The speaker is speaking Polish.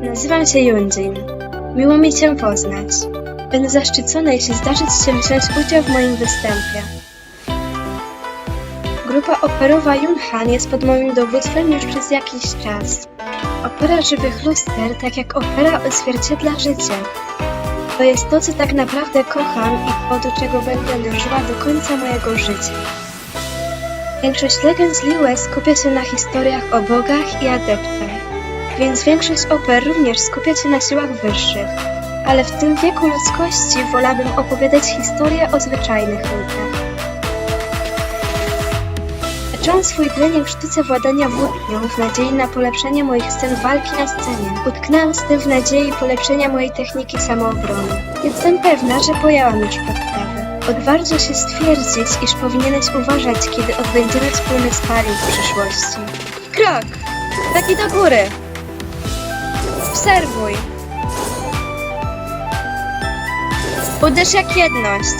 Nazywam się Junjin. Miło mi Cię poznać. Będę zaszczycona, jeśli zdarzy Ci się wziąć udział w moim występie. Grupa operowa Yunhan jest pod moim dowództwem już przez jakiś czas. Opera żywych luster, tak jak opera odzwierciedla życie. To jest to, co tak naprawdę kocham i do czego będę dążyła do końca mojego życia. Większość legend z Liue skupia się na historiach o bogach i adeptach, więc większość oper również skupia się na siłach wyższych. Ale w tym wieku ludzkości wolałabym opowiadać historię o zwyczajnych ludziach. Zaczęłam swój trening w sztuce władania włócznią w nadziei na polepszenie moich scen walki na scenie. Utknęłam z tym w nadziei polepszenia mojej techniki samoobrony. Jestem pewna, że pojęłam już podstawy. Odważę się stwierdzić, iż powinieneś uważać, kiedy odbędziemy wspólny sparring w przyszłości. Krok! Taki do góry! Obserwuj! Uderz jak jedność!